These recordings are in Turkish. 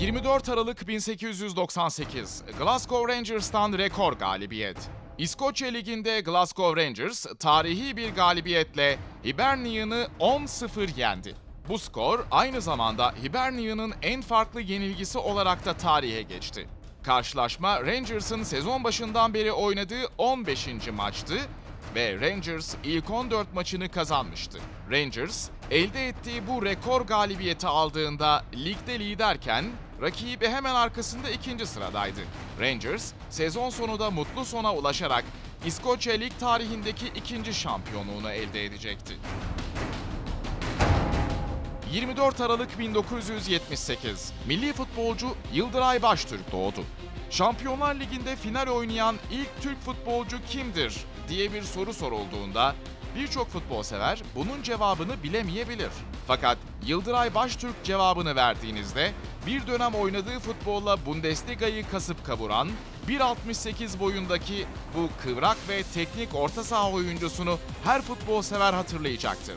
24 Aralık 1898, Glasgow Rangers'tan rekor galibiyet. İskoçya Ligi'nde Glasgow Rangers tarihi bir galibiyetle Hibernian'ı 10-0 yendi. Bu skor aynı zamanda Hibernian'ın en farklı yenilgisi olarak da tarihe geçti. Karşılaşma Rangers'ın sezon başından beri oynadığı 15. maçtı ve Rangers ilk 14 maçını kazanmıştı. Rangers elde ettiği bu rekor galibiyeti aldığında ligde liderken rakibi hemen arkasında ikinci sıradaydı. Rangers sezon sonunda mutlu sona ulaşarak İskoçya Lig tarihindeki ikinci şampiyonluğunu elde edecekti. 24 Aralık 1978, milli futbolcu Yıldıray Baştürk doğdu. Şampiyonlar Ligi'nde final oynayan ilk Türk futbolcu kimdir diye bir soru sorulduğunda birçok futbol sever bunun cevabını bilemeyebilir. Fakat Yıldıray Baştürk cevabını verdiğinizde bir dönem oynadığı futbolla Bundesliga'yı kasıp kavuran 1.68 boyundaki bu kıvrak ve teknik orta saha oyuncusunu her futbol sever hatırlayacaktır.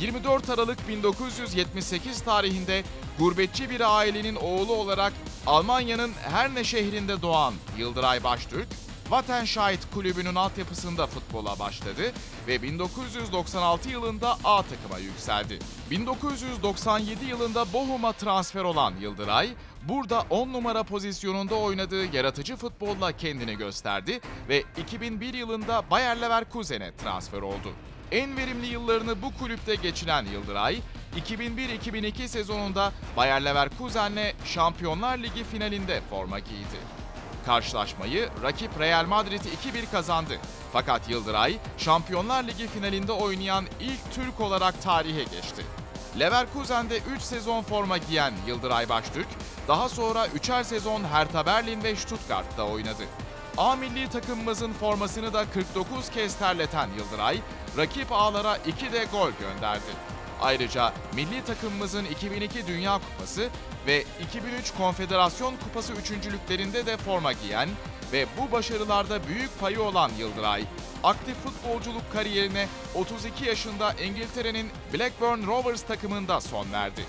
24 Aralık 1978 tarihinde gurbetçi bir ailenin oğlu olarak Almanya'nın Herne şehrinde doğan Yıldıray Baştürk, Wattenscheid kulübünün altyapısında futbola başladı ve 1996 yılında A takıma yükseldi. 1997 yılında Bochum'a transfer olan Yıldıray, burada 10 numara pozisyonunda oynadığı yaratıcı futbolla kendini gösterdi ve 2001 yılında Bayer Leverkusen'e transfer oldu. En verimli yıllarını bu kulüpte geçiren Yıldıray, 2001-2002 sezonunda Bayer Leverkusen'le Şampiyonlar Ligi finalinde forma giydi. Karşılaşmayı rakip Real Madrid 2-1 kazandı. Fakat Yıldıray, Şampiyonlar Ligi finalinde oynayan ilk Türk olarak tarihe geçti. Leverkusen'de 3 sezon forma giyen Yıldıray Baştürk, daha sonra 3'er sezon Hertha Berlin ve Stuttgart'ta oynadı. A milli takımımızın formasını da 49 kez terleten Yıldıray, rakip ağlara 2 de gol gönderdi. Ayrıca milli takımımızın 2002 Dünya Kupası ve 2003 Konfederasyon Kupası üçüncülüklerinde de forma giyen ve bu başarılarda büyük payı olan Yıldıray, aktif futbolculuk kariyerine 32 yaşında İngiltere'nin Blackburn Rovers takımında son verdi.